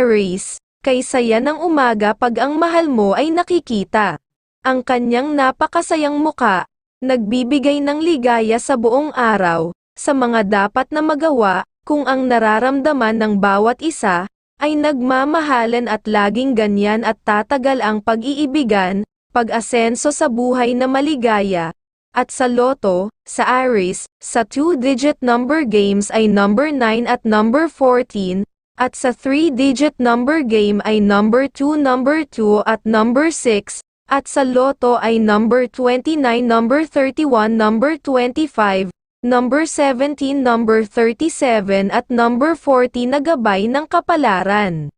Aries, kay saya ng umaga pag ang mahal mo ay nakikita. Ang kanyang napakasayang muka, nagbibigay ng ligaya sa buong araw, sa mga dapat na magawa, kung ang nararamdaman ng bawat isa, ay nagmamahalan at laging ganyan at tatagal ang pag-iibigan, pag-asenso sa buhay na maligaya, at sa loto, sa Aries, sa two-digit number games ay number 9 at number 14, at sa three-digit number game ay number 2, number 2 at number 6, at sa loto ay number 29, number 31, number 25, number 17, number 37 at number 40 na gabay ng kapalaran.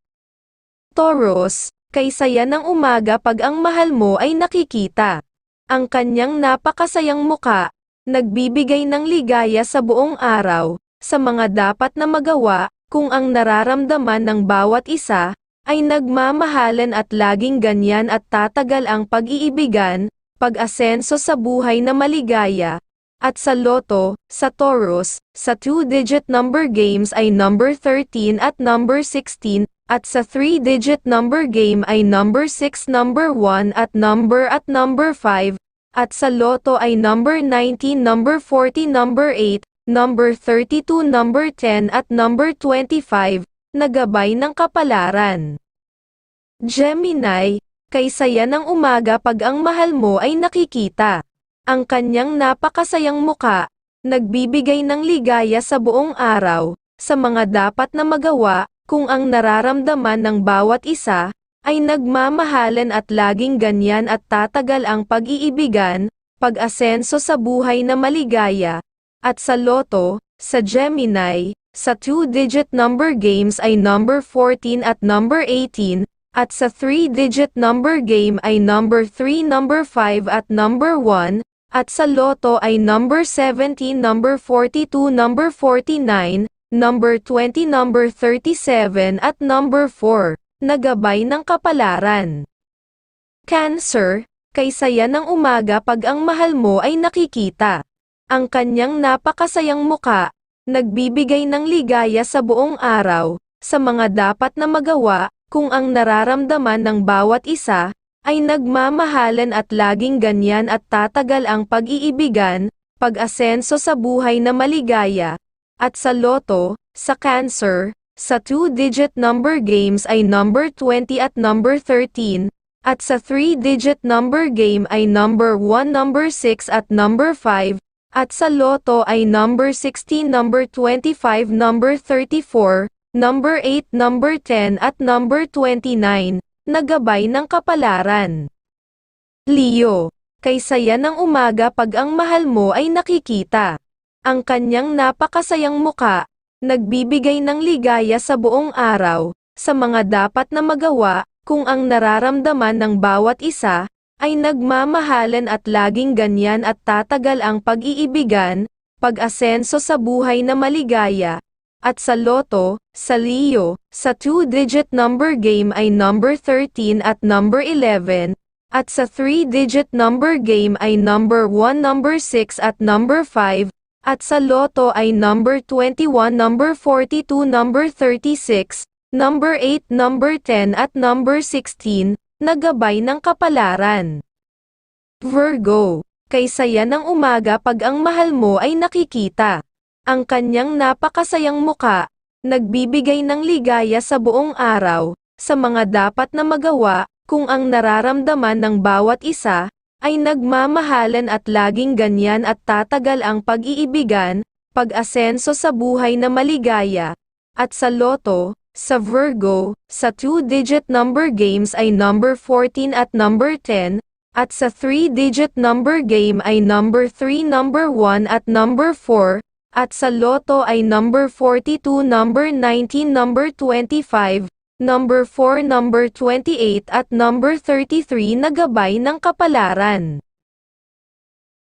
Taurus, kay saya ng umaga pag ang mahal mo ay nakikita. Ang kanyang napakasayang muka, nagbibigay ng ligaya sa buong araw, sa mga dapat na magawa, kung ang nararamdaman ng bawat isa, ay nagmamahalan at laging ganyan at tatagal ang pag-iibigan, pag-asenso sa buhay na maligaya, at sa Lotto, sa Taurus, sa two-digit number games ay number 13 at number 16, at sa three-digit number game ay number 6, number 1 at number at number 5, at sa Lotto ay number 19, number 40, number 8, number 32, number 10 at number 25, na gabay ng kapalaran. Gemini, kay saya ng umaga pag ang mahal mo ay nakikita. Ang kanyang napakasayang muka, nagbibigay ng ligaya sa buong araw, sa mga dapat na magawa, kung ang nararamdaman ng bawat isa, ay nagmamahalan at laging ganyan at tatagal ang pag-iibigan, pag-asenso sa buhay na maligaya, at sa loto, sa Gemini, sa two-digit number games ay number 14 at number 18, at sa three-digit number game ay number 3, number 5 at number 1, at sa loto ay number 17, number 42, number 49, number 20, number 37 at number 4, na gabay ng kapalaran. Cancer, kay saya ng umaga pag ang mahal mo ay nakikita. Ang kanyang napakasayang muka, nagbibigay ng ligaya sa buong araw, sa mga dapat na magawa, kung ang nararamdaman ng bawat isa, ay nagmamahalan at laging ganyan at tatagal ang pag-iibigan, pag-asenso sa buhay na maligaya, at sa loto, sa cancer, sa two-digit number games ay number 20 at number 13, at sa three-digit number game ay number 1, number 6 at number 5, at sa loto ay number 16, number 25, number 34, number 8, number 10 at number 29, na gabay ng kapalaran. Leo, kay saya ng umaga pag ang mahal mo ay nakikita. Ang kanyang napakasayang muka, nagbibigay ng ligaya sa buong araw, sa mga dapat na magawa, kung ang nararamdaman ng bawat isa, ay nagmamahalan at laging ganyan at tatagal ang pag-iibigan, pag-asenso sa buhay na maligaya, at sa loto, sa Leo, sa two-digit number game ay number 13 at number 11, at sa three-digit number game ay number 1, number 6 at number 5, at sa loto ay number 21, number 42, number 36, number 8, number 10 at number 16, na gabay ng kapalaran. Virgo, kay saya ng umaga pag ang mahal mo ay nakikita. Ang kanyang napakasayang muka, nagbibigay ng ligaya sa buong araw, sa mga dapat na magawa, kung ang nararamdaman ng bawat isa, ay nagmamahalan at laging ganyan at tatagal ang pag-iibigan, pag-asenso sa buhay na maligaya, at sa loto, sa Virgo, sa two-digit number games ay number 14 at number 10, at sa three-digit number game ay number 3, number 1 at number 4, at sa loto ay number 42, number 19, number 25, number 4, number 28 at number 33 na gabay ng kapalaran.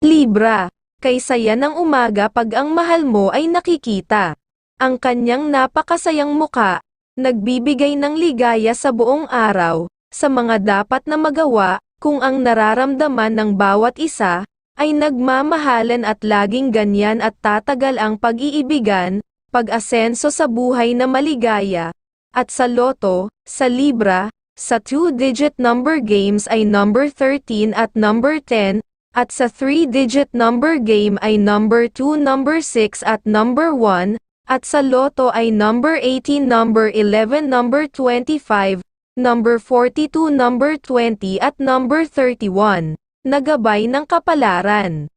Libra, kay saya ng umaga pag ang mahal mo ay nakikita. Ang kanyang napakasayang muka, nagbibigay ng ligaya sa buong araw, sa mga dapat na magawa, kung ang nararamdaman ng bawat isa, ay nagmamahalan at laging ganyan at tatagal ang pag-iibigan, pag-asenso sa buhay na maligaya, At sa Lotto, sa Libra, sa two-digit number games ay number 13 at number 10, at sa three-digit number game ay number 2, number 6 at number 1, at sa Lotto ay number 18, number 11, number 25, number 42, number 20 at number 31, nagabay ng kapalaran.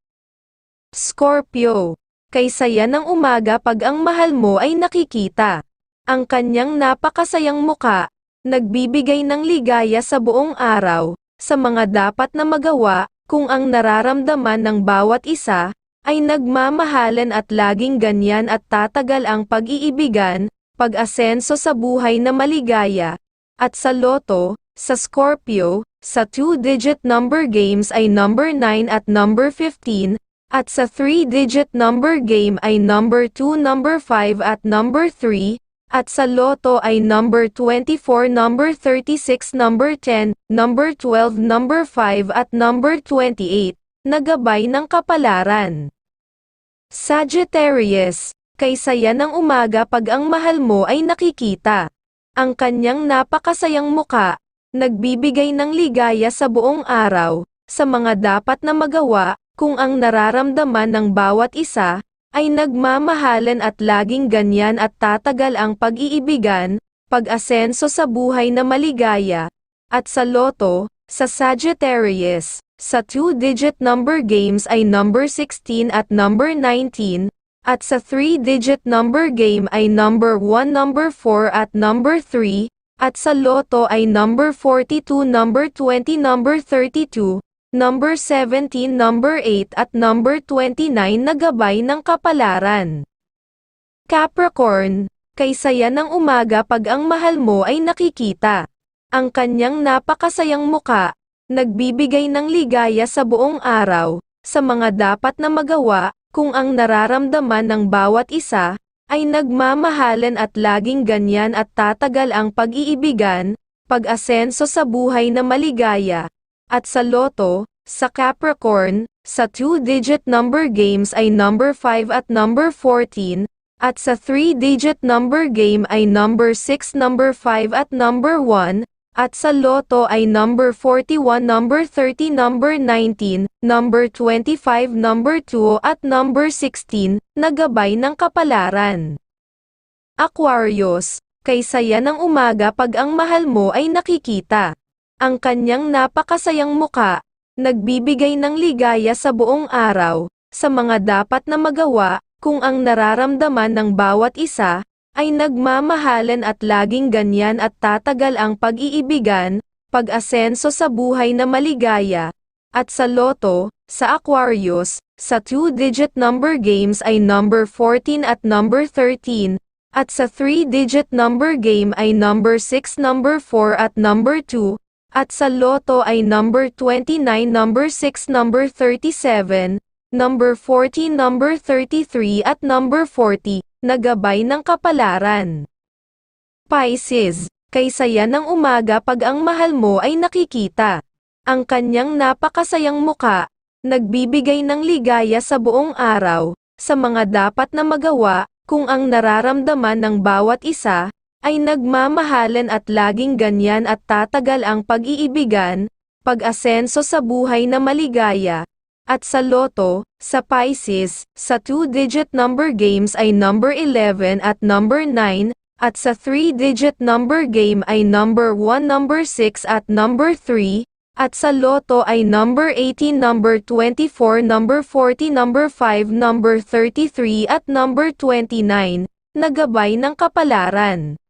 Scorpio, kay saya ng umaga pag ang mahal mo ay nakikita. Ang kanyang napakasayang muka, nagbibigay ng ligaya sa buong araw, sa mga dapat na magawa, kung ang nararamdaman ng bawat isa, ay nagmamahalan at laging ganyan at tatagal ang pag-iibigan, pag-asenso sa buhay na maligaya, at sa loto, sa Scorpio, sa two-digit number games ay number 9 at number 15, at sa three-digit number game ay number 2, number 5 at number 3, at sa loto ay number 24, number 36, number 10, number 12, number 5 at number 28, nagabay ng kapalaran. Sagittarius, kay saya ng umaga pag ang mahal mo ay nakikita. Ang kanyang napakasayang muka, nagbibigay ng ligaya sa buong araw, sa mga dapat na magawa, kung ang nararamdaman ng bawat isa, ay nagmamahalan at laging ganyan at tatagal ang pag-iibigan, pag-asenso sa buhay na maligaya, at sa loto, sa Sagittarius, sa two-digit number games ay number 16 at number 19, at sa three-digit number game ay number 1, number 4 at number 3, at sa loto ay number 42, number 20, number 32, number 17, number 8 at number 29 na gabay ng kapalaran. Capricorn, kay saya ng umaga pag ang mahal mo ay nakikita. Ang kanyang napakasayang muka, nagbibigay ng ligaya sa buong araw, sa mga dapat na magawa, kung ang nararamdaman ng bawat isa, ay nagmamahalan at laging ganyan at tatagal ang pag-iibigan, pag-asenso sa buhay na maligaya, at sa Lotto, sa Capricorn, sa two-digit number games ay number 5 at number 14, at sa three-digit number game ay number 6, number 5 at number 1, at sa Lotto ay number 41, number 30, number 19, number 25, number 2 at number 16, nagabay ng kapalaran. Aquarius, kay saya ng umaga pag ang mahal mo ay nakikita. Ang kanyang napakasayang muka, nagbibigay ng ligaya sa buong araw, sa mga dapat na magawa, kung ang nararamdaman ng bawat isa, ay nagmamahalan at laging ganyan at tatagal ang pag-iibigan, pag-asenso sa buhay na maligaya, at sa loto, sa Aquarius, sa two-digit number games ay number 14 at number 13, at sa three-digit number game ay number 6, number 4 at number 2, at sa loto ay number 29, number 6, number 37, number 14, number 33 at number 40, nagabay ng kapalaran. Pisces, kay saya ng umaga pag ang mahal mo ay nakikita. Ang kanyang napakasayang muka, nagbibigay ng ligaya sa buong araw, sa mga dapat na magawa, kung ang nararamdaman ng bawat isa, ay nagmamahalan at laging ganyan at tatagal ang pag-iibigan, pag-asenso sa buhay na maligaya, at sa Lotto, sa Pisces, sa two-digit number games ay number 11 at number 9, at sa three-digit number game ay number 1, number 6 at number 3, at sa Lotto ay number 18, number 24, number 40, number 5, number 33 at number 29, nagabay ng kapalaran.